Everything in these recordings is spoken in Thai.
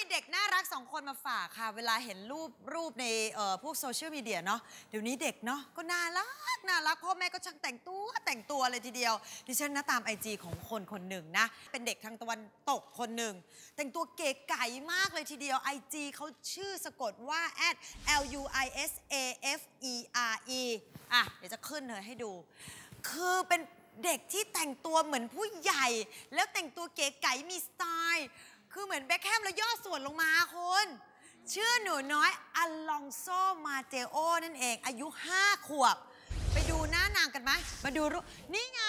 ีเด็กน่ารักสองคนมาฝากค่ะ เวลาเห็นรูปรูปในเอ่อพวกโซเชียลมีเดียเนาะเดี๋ยวนี้เด็กเนาะก็น่ารักน่ารักพ่อแม่ก็ช่างแต่งตัวแต่งตัวเลยทีเดียว ดิฉันนะตามไอจีของคนคนหนึ่งนะ เป็นเด็กทางตะวันตกคนหนึ่ง แต่งตัวเก๋ไก๋มากเลยทีเดียว IG เขาชื่อสะกดว่า l u i s a f e r e อะเดี๋ยวจะขึ้นเลยให้ดู คือเป็นเด็กที่แต่งตัวเหมือนผู้ใหญ่ แล้วแต่งตัวเก๋ไก๋มีสไตล์ เหมือนแบ็คแฮมแล้วย่อส่วนลงมาคุณชื่อหนูน้อยอลองโซมาเจโอนั่นเอง อายุ 5 ขวบ ไปดูหน้านางกันไหมมาดูรูนี่ไง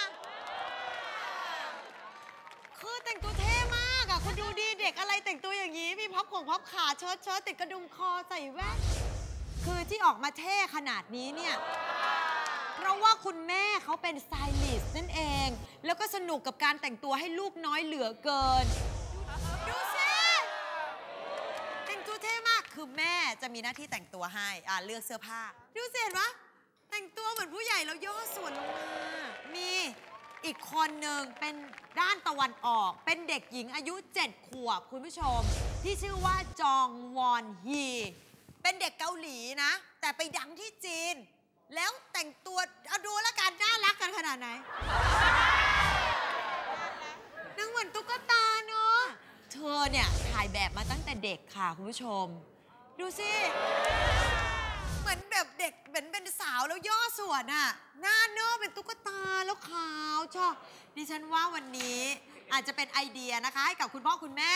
คือแต่งตัวเท่มากอะคุณดูดีเด็กอะไรแต่งตัวอย่างนี้ มีพับของพับขาเชิ้ตเชิ้ตติดกระดุมคอใส่แว่นคือที่ออกมาเท่ขนาดนี้เนี่ยเพราะว่าคุณแม่เขาเป็นสไตลิสต์นั่นเอง แล้วก็สนุกกับการแต่งตัวให้ลูกน้อยเหลือเกิน ดูสิแต่งตัวเท่มาก คือแม่จะมีหน้าที่แต่งตัวให้อ่าเลือกเสื้อผ้าดูเสิเห็นปะแต่งตัวเหมือนผู้ใหญ่แล้วย่อส่วนลงมา มีอีกคนหนึ่งเป็นด้านตะวันออก เป็นเด็กหญิงอายุ 7 ขวบคุณผู้ชม ที่ชื่อว่าจองวอนฮี เป็นเด็กเกาหลีนะ แต่ไปดังที่จีน แล้วแต่งตัวเอาดูแล้วกันน่ารักกันขนาดไหนนางเหมือนตุ๊กตาเนาะเธอเนี่ยถ่ายแบบมาตั้งแต่เด็กค่ะคุณผู้ชม ดูสิ เหมือนแบบเด็กเหมือนเป็นสาวแล้วย่อส่วนอะหน้าเนอเป็นตุ๊กตาแล้วขาวชอบดิฉันว่าวันนี้อาจจะเป็นไอเดียนะคะให้กับคุณพ่อคุณแม่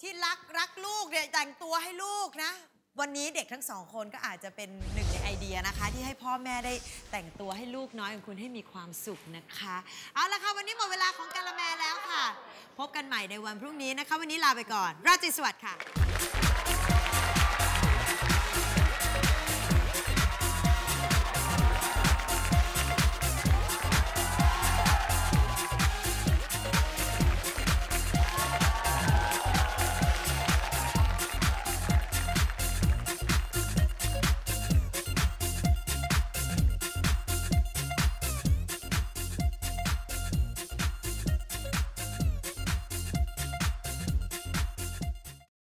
ที่รักรักลูกเนี่ยแต่งตัวให้ลูกนะ วันนี้เด็กทั้งสองคนก็อาจจะเป็นหนึ่งในไอเดียนะคะ ที่ให้พ่อแม่ได้แต่งตัวให้ลูกน้อยของคุณให้มีความสุขนะคะเอาละค่ะวันนี้หมดเวลาของกาละแมแล้วค่ะ พบกันใหม่ในวันพรุ่งนี้นะคะ วันนี้ลาไปก่อน ราตรีสวัสดิ์ค่ะ